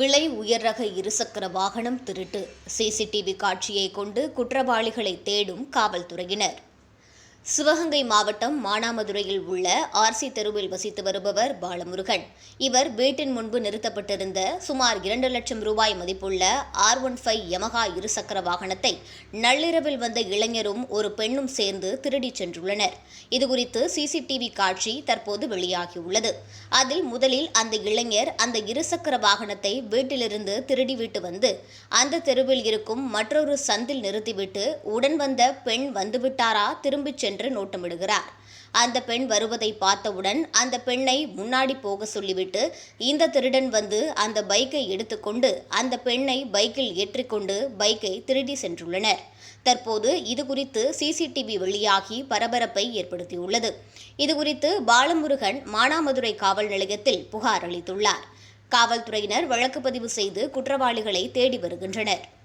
விலை உயர் ரக இருசக்கர வாகனம் திருட்டு. சிசிடிவி காட்சியை கொண்டு குற்றவாளிகளை தேடும் காவல்துறையினர். சிவகங்கை மாவட்டம் மானாமதுரையில் உள்ள ஆர்சி தெருவில் வசித்து வருபவர் பாலமுருகன். இவர் வீட்டின் முன்பு நிறுத்தப்பட்டிருந்த சுமார் இரண்டு லட்சம் ரூபாய் மதிப்புள்ள ஆர் ஒன் ஃபைவ் யமகா இருசக்கர வாகனத்தை நள்ளிரவில் வந்த இளைஞரும் ஒரு பெண்ணும் சேர்ந்து திருடிச் சென்றுள்ளனர். இதுகுறித்து சிசிடிவி காட்சி தற்போது வெளியாகியுள்ளது. அதில் முதலில் அந்த இளைஞர் அந்த இருசக்கர வாகனத்தை வீட்டிலிருந்து திருடிவிட்டு வந்து அந்த தெருவில் இருக்கும் மற்றொரு சந்தில் நிறுத்திவிட்டு உடன் வந்த பெண் வந்துவிட்டாரா திரும்பிச் சென்று நோட்டமிடுகிறார். அந்த பெண் வருவதை பார்த்தவுடன் அந்த பெண்ணை முன்னாடி போக சொல்லிவிட்டு இந்த திருடன் வந்து அந்த பைக்கை எடுத்துக்கொண்டு அந்த பெண்ணை பைக்கில் ஏற்றிக்கொண்டு பைக்கை திருடி சென்றுள்ளனர். தற்போது இதுகுறித்து சிசிடிவி வெளியாகி பரபரப்பை ஏற்படுத்தியுள்ளது. இதுகுறித்து பாலமுருகன் மானாமதுரை காவல் நிலையத்தில் புகார் அளித்துள்ளார். காவல்துறையினர் வழக்கு பதிவு செய்து குற்றவாளிகளை தேடி வருகின்றனர்.